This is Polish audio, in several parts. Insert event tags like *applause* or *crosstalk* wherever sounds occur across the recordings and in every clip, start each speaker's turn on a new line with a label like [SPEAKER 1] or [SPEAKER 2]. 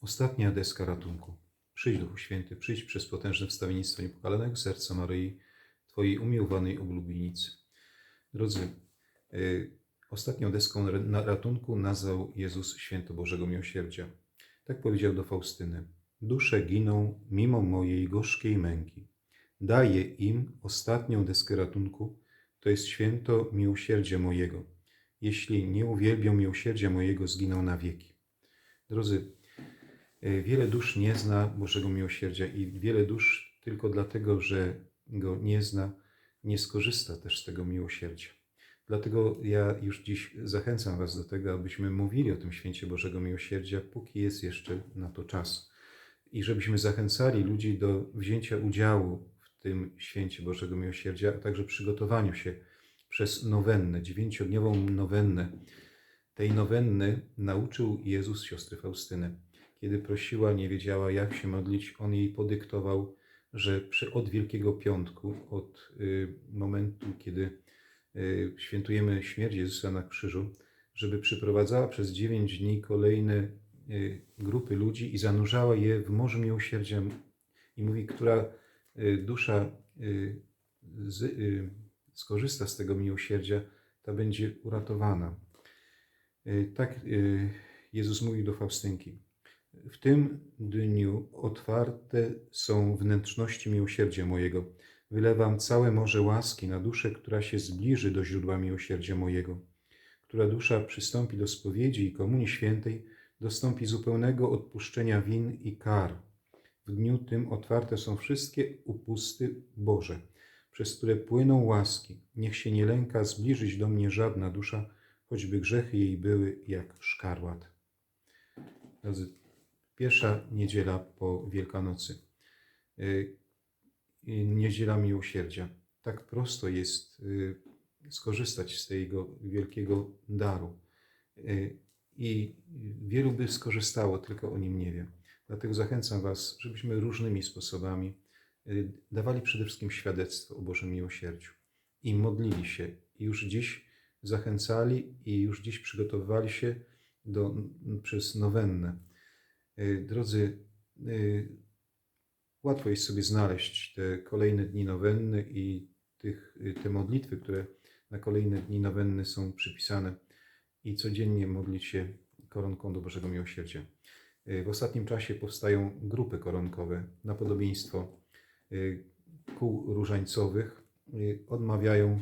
[SPEAKER 1] Ostatnia deska ratunku. Przyjdź, Duchu Święty, przyjdź przez potężne wstawiennictwo niepokalanego serca Maryi, Twojej umiłowanej oblubienicy. Drodzy, y, ostatnią deską na ratunku nazwał Jezus Święto Bożego Miłosierdzia. Tak powiedział do Faustyny. Dusze giną mimo mojej gorzkiej męki. Daję im ostatnią deskę ratunku, to jest święto miłosierdzia mojego. Jeśli nie uwielbią miłosierdzia mojego, zginą na wieki. Drodzy, wiele dusz nie zna Bożego miłosierdzia i wiele dusz tylko dlatego, że go nie zna, nie skorzysta też z tego miłosierdzia. Dlatego ja już dziś zachęcam Was do tego, abyśmy mówili o tym święcie Bożego Miłosierdzia, póki jest jeszcze na to czas. I żebyśmy zachęcali ludzi do wzięcia udziału w tym święcie Bożego Miłosierdzia, a także przygotowaniu się przez nowennę, dziewięciodniową nowennę. Tej nowenny nauczył Jezus siostrę Faustynę. Kiedy prosiła, nie wiedziała jak się modlić, On jej podyktował, że przy, od Wielkiego Piątku, od y, momentu, kiedy y, świętujemy śmierć Jezusa na krzyżu, żeby przyprowadzała przez dziewięć dni kolejne y, grupy ludzi i zanurzała je w morzu miłosierdzia. I mówi, która dusza z, skorzysta z tego miłosierdzia, ta będzie uratowana. Tak Jezus mówi do Faustynki. W tym dniu otwarte są wnętrzności miłosierdzia mojego. Wylewam całe morze łaski na duszę, która się zbliży do źródła miłosierdzia mojego. Która dusza przystąpi do spowiedzi i komunii świętej, dostąpi zupełnego odpuszczenia win i kar. W dniu tym otwarte są wszystkie upusty Boże, przez które płyną łaski. Niech się nie lęka zbliżyć do mnie żadna dusza, choćby grzechy jej były jak szkarłat. Pierwsza niedziela po Wielkanocy. Y, y, Niedziela miłosierdzia. Tak prosto jest y, skorzystać z tego wielkiego daru. I wielu by skorzystało, tylko o nim nie wie. Dlatego zachęcam Was, żebyśmy różnymi sposobami dawali przede wszystkim świadectwo o Bożym miłosierdziu i modlili się. Już dziś zachęcali i już dziś przygotowywali się do, przez nowennę. Y, Drodzy, y, łatwo jest sobie znaleźć te kolejne dni nowenny i tych, y, te modlitwy, które na kolejne dni nowenny są przypisane i codziennie modlić się koronką do Bożego Miłosierdzia. Y, W ostatnim czasie powstają grupy koronkowe na podobieństwo y, kół różańcowych. Y, Odmawiają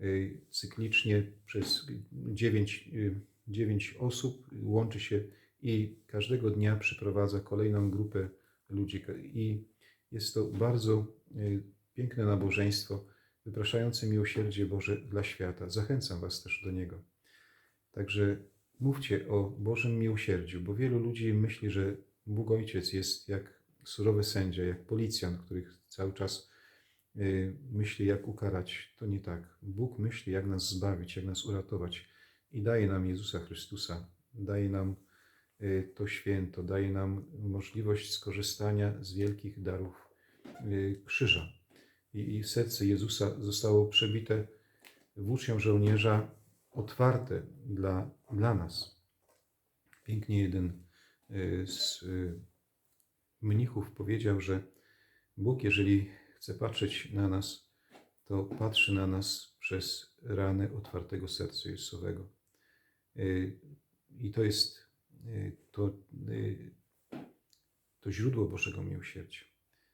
[SPEAKER 1] y, cyklicznie przez dziewięć, y, dziewięć osób, łączy się i każdego dnia przyprowadza kolejną grupę ludzi. I jest to bardzo y, piękne nabożeństwo, wypraszające miłosierdzie Boże dla świata. Zachęcam Was też do niego. Także mówcie o Bożym miłosierdziu, bo wielu ludzi myśli, że Bóg Ojciec jest jak surowy sędzia, jak policjant, który cały czas y, myśli, jak ukarać. To nie tak. Bóg myśli, jak nas zbawić, jak nas uratować i daje nam Jezusa Chrystusa, daje nam to święto, daje nam możliwość skorzystania z wielkich darów y, krzyża. I, serce Jezusa zostało przebite włócznią żołnierza otwarte dla, dla nas. Pięknie jeden y, z y, mnichów powiedział, że Bóg, jeżeli chce patrzeć na nas, to patrzy na nas przez rany otwartego serca Jezusowego. Y, I to jest y, to, y, to źródło Bożego miłosierdzia.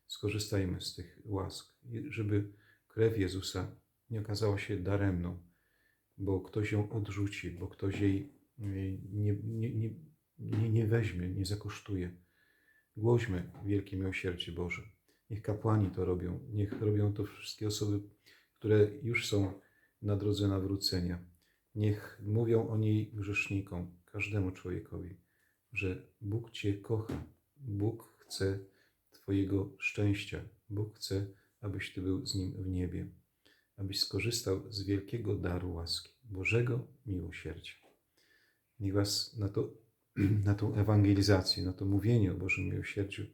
[SPEAKER 1] Skorzystajmy z tych łask, żeby krew Jezusa nie okazała się daremną, bo ktoś ją odrzuci, bo ktoś jej y, nie, nie, nie, nie, nie weźmie, nie zakosztuje. Głośmy wielkie miłosierdzie Boże. Niech kapłani to robią, niech robią to wszystkie osoby, które już są na drodze nawrócenia. Niech mówią o niej grzesznikom, każdemu człowiekowi, że Bóg Cię kocha, Bóg chce Twojego szczęścia, Bóg chce, abyś Ty był z Nim w niebie, abyś skorzystał z wielkiego daru łaski, Bożego miłosierdzia. Niech Was na, to, *clears throat* na tą ewangelizację, na to mówienie o Bożym miłosierdziu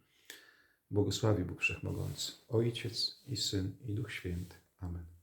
[SPEAKER 1] błogosławi Bóg Wszechmogący, Ojciec i Syn i Duch Święty. Amen.